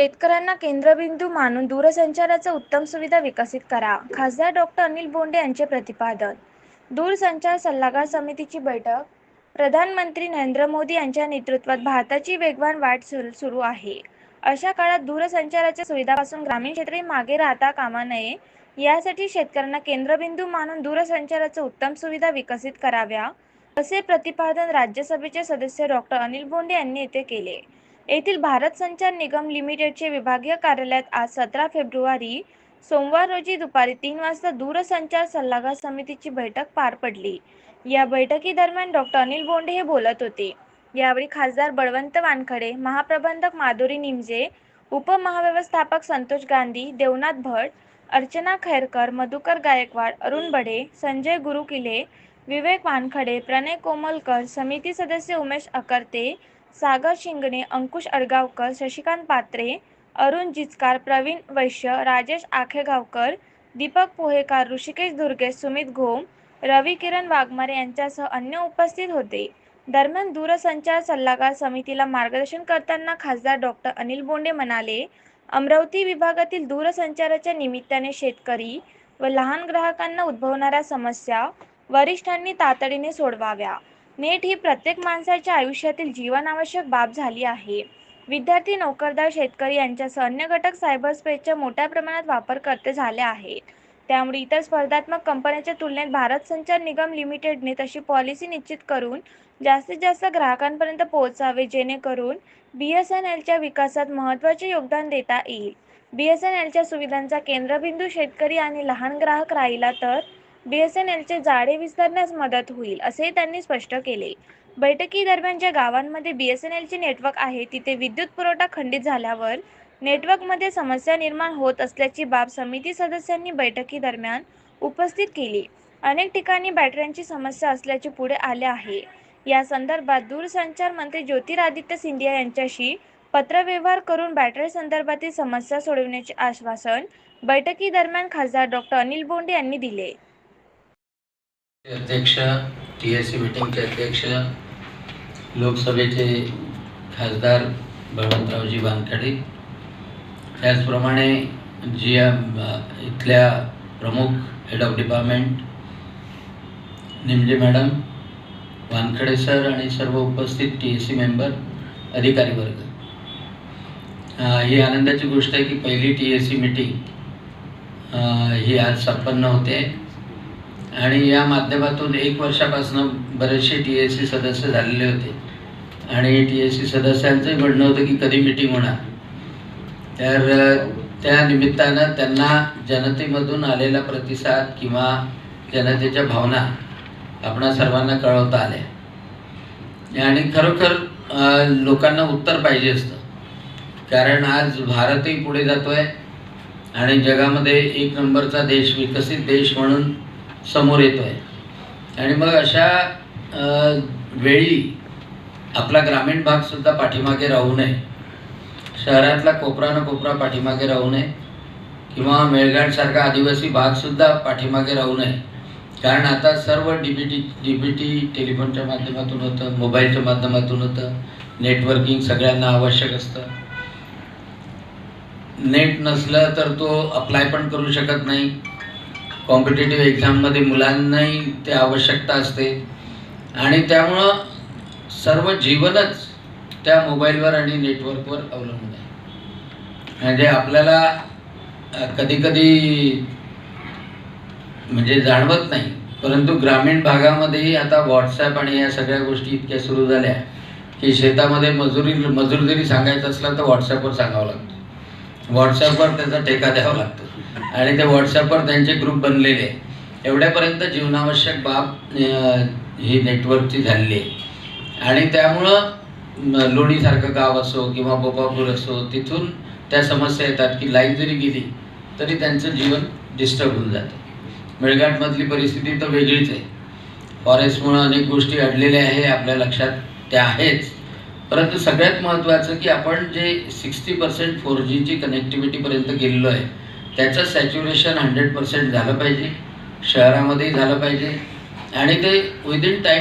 शेतकऱ्यांना केंद्रबिंदू मानून दूरसंचाराचा उत्तम सुविधा विकसित करा. खासदार डॉक्टर अनिल बोंडे यांचे प्रतिपादन. दूरसंचार सल्लागार समितीची बैठक. प्रधानमंत्री नरेंद्र मोदी यांच्या नेतृत्वात भारताची वेगवान वाट सुरू सुरू आहे. अशा काळात दूरसंचाराच्या सुविधापासून ग्रामीण क्षेत्रे मागे राहता कामा नये. यासाठी शेतकऱ्यांना केंद्रबिंदू मानून दूरसंचाराच्या उत्तम सुविधा विकसित कराव्या असे प्रतिपादन राज्यसभेचे सदस्य डॉक्टर अनिल बोंडे यांनी येथे केले. येथील भारत संचार निगम लिमिटेडचे विभागीय कार्यालयात आज सतरा फेब्रुवारी सोमवार रोजी दुपारी तीन वाजता दूरसंचार सल्लागार समितीची बैठक पार पडली. या बैठकीदरम्यान डॉक्टर अनिल बोंडे हे बोलत होते. यावेळी खासदार बळवंत वानखडे महाप्रबंधक माधुरी निमजे उपमहाव्यवस्थापक संतोष गांधी देवनाथ भट अर्चना खैरकर मधुकर गायकवाड अरुण बडे संजय गुरुकिले विवेक वानखडे प्रणय कोमलकर समिती सदस्य उमेश अकर्ते सागर शिंगणे अंकुश अडगावकर शशिकांत पात्रे अरुण जिचकार प्रवीण वैश्य राजेश आखेगावकर दीपक पोहेकार ऋषिकेश दुर्गे सुमित घोम रवी किरण वाघमारे यांच्यासह अन्य उपस्थित होते. दरम्यान दूरसंचार सल्लागार समितीला मार्गदर्शन करताना खासदार डॉक्टर अनिल बोंडे म्हणाले अमरावती विभागातील दूरसंचाराच्या निमित्ताने शेतकरी व लहान ग्राहकांना उद्भवणाऱ्या समस्या वरिष्ठांनी तातडीने सोडवाव्या. नेट ही प्रत्येक माणसाच्या आयुष्यातील जीवनावश्यक बाब झाली आहे. विद्यार्थी नोकरदार शेतकरी यांच्यासह अन्य घटक सायबर स्पेसच्या मोठ्या प्रमाणात वापरकर्ते झाले आहेत. त्यामुळे इतर स्पर्धात्मक कंपन्यांच्या तुलनेत भारत संचार निगम लिमिटेडने तशी पॉलिसी निश्चित करून जास्तीत जास्त ग्राहकांपर्यंत पोहोचावे जेणेकरून बी एस एन एलच्या विकासात महत्त्वाचे योगदान देता येईल. बी एस एन एलच्या सुविधांचा केंद्रबिंदू शेतकरी आणि लहान ग्राहक राहिला तर बी एस एन एलचे जाळे विस्तारण्यास मदत होईल असेही त्यांनी स्पष्ट केले. बैठकीदरम्यान ज्या गावांमध्ये बी एस एन एलचे नेटवर्क आहे तिथे विद्युत पुरवठा खंडित झाल्यावर नेटवर्कमध्ये समस्या निर्माण होत असल्याची बाब समिती सदस्यांनी बैठकीदरम्यान उपस्थित केली. अनेक ठिकाणी बॅटऱ्यांची समस्या असल्याचे पुढे आले आहे. या संदर्भात दूरसंचार मंत्री ज्योतिरादित्य सिंधिया यांच्याशी पत्रव्यवहार करून बॅटरी संदर्भातील समस्या सोडवण्याचे आश्वासन बैठकीदरम्यान खासदार डॉक्टर अनिल बोंडे यांनी दिले. अध्यक्ष टी एस सी मीटिंगचे अध्यक्ष लोकसभेचे खासदार बळवंतरावजी वानखडे. त्याचप्रमाणे जी इथल्या प्रमुख head of department Nimje madam Wankhede sir आणि सर्व उपस्थित टी एस सी मेंबर अधिकारी वर्ग. ही आनंदाची गोष्ट आहे की पहिली टी एस सी मीटिंग ही आज संपन्न होते. आणि या माध्यमातून एक वर्षापासून बरेचसे टी एस सी सदस्य झालेले होते. आणि टी एस सी सदस्यांचंही म्हणणं होतं की कधी मिटिंग होणार. तर त्या निमित्तानं त्यांना जनतेमधून आलेला प्रतिसाद किंवा जनतेच्या भावना आपणा सर्वांना कळवता आल्या. आणि खरोखर लोकांना उत्तर पाहिजे असतं. कारण आज भारतही पुढे जातो आहे आणि जगामध्ये एक नंबरचा देश विकसित देश म्हणून समोर येतो आहे. आणि मग अशा वेळी आपला ग्रामीण भागसुद्धा पाठीमागे राहू नये. शहरातला कोपरा न कोपरा पाठीमागे राहू नये. किंवा मेळघाटसारखा आदिवासी भागसुद्धा पाठीमागे राहू नये. कारण आता सर्व D B T D B T टेलिफोनच्या माध्यमातून होतं मोबाईलच्या माध्यमातून होतं. नेटवर्किंग सगळ्यांना आवश्यक असतं. नेट नसलं तर तो अप्लाय पण करू शकत नाही. कॉम्पिटेटिव्ह एक्झाममध्ये मुलांनाही ते आवश्यकता असते. आणि त्यामुळं सर्व जीवनच त्या मोबाईलवर आणि नेटवर्कवर अवलंबून आहे. म्हणजे आपल्याला कधीकधी म्हणजे जाणवत नाही. परंतु ग्रामीण भागामध्येही आता व्हॉट्सॲप आणि या सगळ्या गोष्टी इतक्या सुरू झाल्या की शेतामध्ये मजुरी मजूर जरी सांगायचं असलं तर व्हॉट्सॲपवर सांगावं लागतं. व्हॉट्सॲपवर त्याचा टेका द्यावा लागतो. आणि ते व्हॉट्सॲपवर त्यांचे ग्रुप बनलेले. आहे एवढ्यापर्यंत जीवनावश्यक बाब ही नेटवर्कची झालेली आहे आणि त्यामुळं लोणीसारखं गाव असो किंवा बोपापूर असो तिथून त्या समस्या येतात की लाइट जरी गेली तरी त्यांचं जीवन डिस्टर्ब होऊन जातं. मेळघाटमधली परिस्थिती तर वेगळीच आहे. फॉरेस्टमुळं अनेक गोष्टी अडलेल्या आहे आपल्या लक्षात त्या आहेच. परंतु सगळ्यात महत्त्वाचं की आपण जे सिक्स्टी पर्सेंट फोर जीची कनेक्टिव्हिटीपर्यंत गेलेलो आहे त्याचं सॅच्युरेशन हंड्रेड पर्सेंट झालं पाहिजे. शहरामध्येही झालं पाहिजे. आणि ते विदिन टाईम